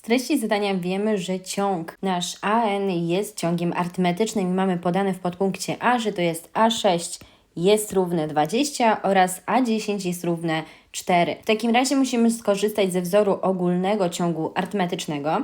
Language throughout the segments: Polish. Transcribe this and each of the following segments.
Z treści zadania wiemy, że ciąg nasz AN jest ciągiem arytmetycznym i mamy podane w podpunkcie A, że to jest A6 jest równe 20 oraz A10 jest równe 4. W takim razie musimy skorzystać ze wzoru ogólnego ciągu arytmetycznego,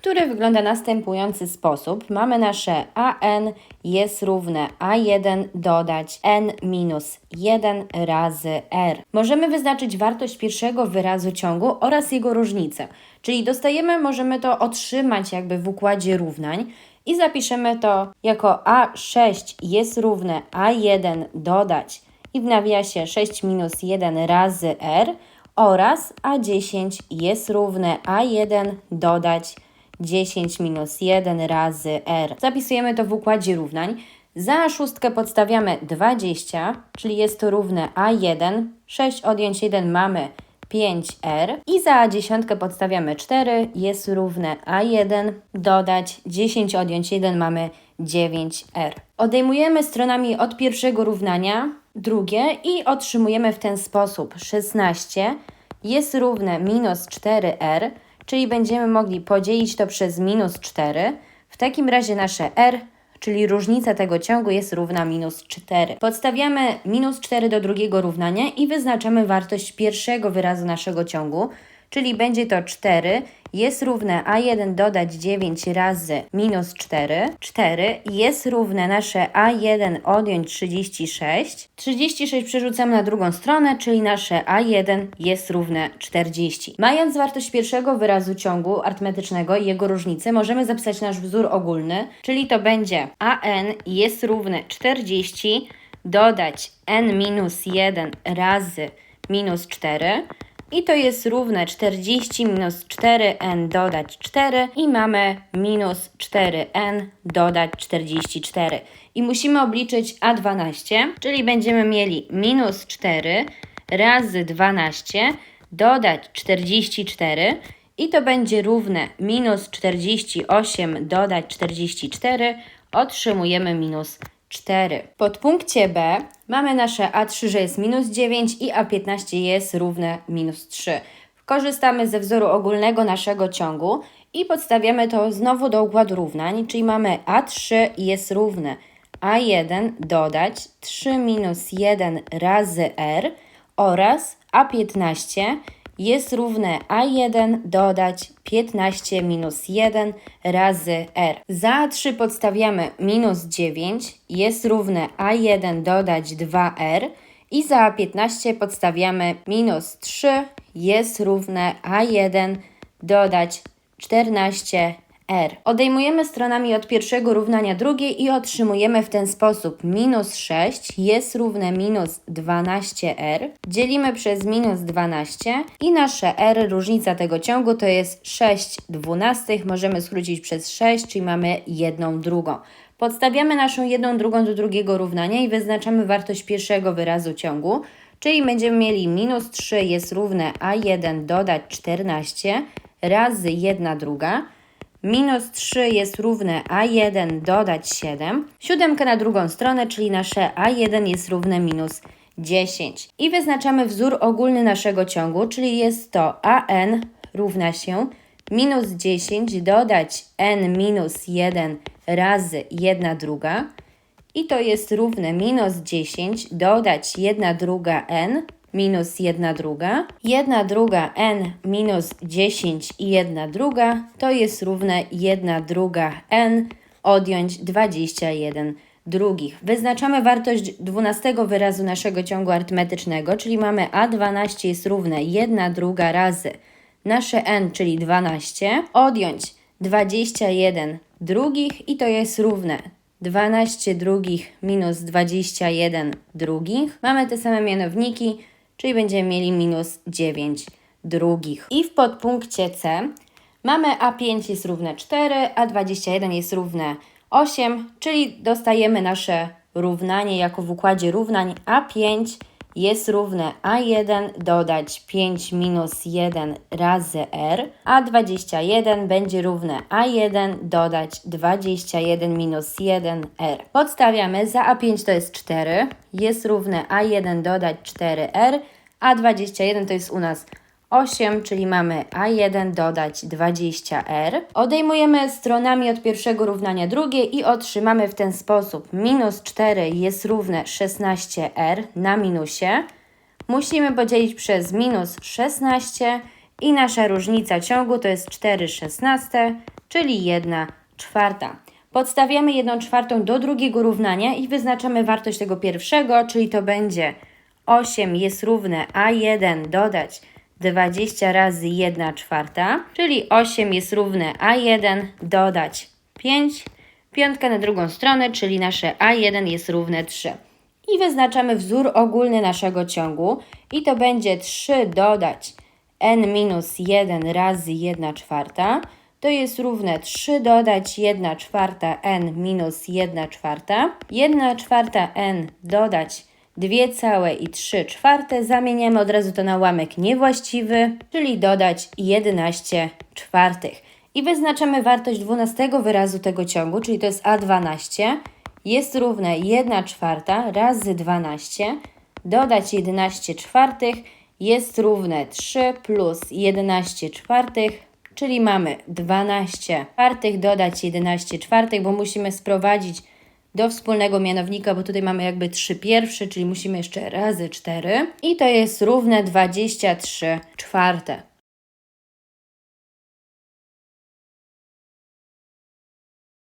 który wygląda następujący sposób. Mamy nasze AN jest równe A1 dodać N minus 1 razy R. Możemy wyznaczyć wartość pierwszego wyrazu ciągu oraz jego różnicę. Czyli dostajemy, możemy to otrzymać jakby w układzie równań i zapiszemy to jako A6 jest równe A1 dodać i w nawiasie 6 minus 1 razy R oraz A10 jest równe A1 dodać 10 minus 1 razy R. Zapisujemy to w układzie równań. Za szóstkę podstawiamy 20, czyli jest to równe A1. 6 odjąć 1 mamy 5R. I za dziesiątkę podstawiamy 4, jest równe A1. Dodać 10 odjąć 1 mamy 9R. Odejmujemy stronami od pierwszego równania drugie i otrzymujemy w ten sposób 16 jest równe minus 4R czyli będziemy mogli podzielić to przez minus 4. W takim razie nasze r, czyli różnica tego ciągu jest równa minus 4. Podstawiamy minus 4 do drugiego równania i wyznaczamy wartość pierwszego wyrazu naszego ciągu, czyli będzie to 4 jest równe a1 dodać 9 razy minus 4. 4 jest równe nasze a1 odjąć 36. 36 przerzucamy na drugą stronę, czyli nasze a1 jest równe 40. Mając wartość pierwszego wyrazu ciągu arytmetycznego i jego różnicę, możemy zapisać nasz wzór ogólny, czyli to będzie an jest równe 40 dodać n minus 1 razy minus 4 i to jest równe 40 minus 4n dodać 4 i mamy minus 4n dodać 44. I musimy obliczyć a12, czyli będziemy mieli minus 4 razy 12 dodać 44 i to będzie równe minus 48 dodać 44, otrzymujemy minus 4. W podpunkcie B mamy nasze A3, że jest minus 9 i A15 jest równe minus 3. Korzystamy ze wzoru ogólnego naszego ciągu i podstawiamy to znowu do układu równań, czyli mamy A3 jest równe A1 dodać 3 minus 1 razy R oraz A15 jest równe A1 dodać 15 minus 1 razy R. Za 3 podstawiamy minus 9 jest równe A1 dodać 2R i za 15 podstawiamy minus 3 jest równe A1 dodać 14 r. Odejmujemy stronami od pierwszego równania drugie i otrzymujemy w ten sposób minus 6 jest równe minus 12r. Dzielimy przez minus 12 i nasze r, różnica tego ciągu to jest 6 dwunastych. Możemy skrócić przez 6, czyli mamy jedną drugą. Podstawiamy naszą jedną drugą do drugiego równania i wyznaczamy wartość pierwszego wyrazu ciągu, czyli będziemy mieli minus 3 jest równe a1 dodać 14 razy 1 druga. Minus 3 jest równe a1 dodać 7. Siódemkę na drugą stronę, czyli nasze a1 jest równe minus 10. I wyznaczamy wzór ogólny naszego ciągu, czyli jest to an równa się minus 10 dodać n minus 1 razy 1 druga. I to jest równe minus 10 dodać 1 druga n minus 1 druga. 1 druga n minus 10 i 1 druga to jest równe 1 druga n odjąć 21 drugich. Wyznaczamy wartość 12 wyrazu naszego ciągu arytmetycznego, czyli mamy a12 jest równe 1 druga razy nasze n, czyli 12, odjąć 21 drugich i to jest równe 12 drugich minus 21 drugich. Mamy te same mianowniki, czyli będziemy mieli minus 9 drugich. I w podpunkcie C mamy A5 jest równe 4, A21 jest równe 8, czyli dostajemy nasze równanie jako w układzie równań A5 jest równe A1 dodać 5 minus 1 razy R, a 21 będzie równe A1 dodać 21 minus 1 R. Podstawiamy, za A5 to jest 4, jest równe A1 dodać 4R, a 21 to jest u nas 8, czyli mamy A1 dodać 20R. Odejmujemy stronami od pierwszego równania drugie i otrzymamy w ten sposób minus 4 jest równe 16R na minusie. Musimy podzielić przez minus 16 i nasza różnica ciągu to jest 4 szesnaste, czyli 1 czwarta. Podstawiamy 1 czwartą do drugiego równania i wyznaczamy wartość tego pierwszego, czyli to będzie 8 jest równe A1 dodać 20 razy 1 czwarta, czyli 8 jest równe A1 dodać 5, piątka na drugą stronę, czyli nasze A1 jest równe 3 i wyznaczamy wzór ogólny naszego ciągu i to będzie 3 dodać n minus 1 razy 1 czwarta. To jest równe 3 dodać 1 czwarta n minus 1 czwarta. 1 czwarta n dodać 2 całe i 3 czwarte. Zamieniamy od razu to na łamek niewłaściwy, czyli dodać 11 czwartych. I wyznaczamy wartość 12 wyrazu tego ciągu, czyli to jest A12 jest równe 1 czwarta razy 12, dodać 11 czwartych jest równe 3 plus 11 czwartych, czyli mamy 12 czwartych dodać 11 czwartych, bo musimy sprowadzić do wspólnego mianownika, bo tutaj mamy jakby 3 pierwsze, czyli musimy jeszcze razy 4 i to jest równe 23 czwarte.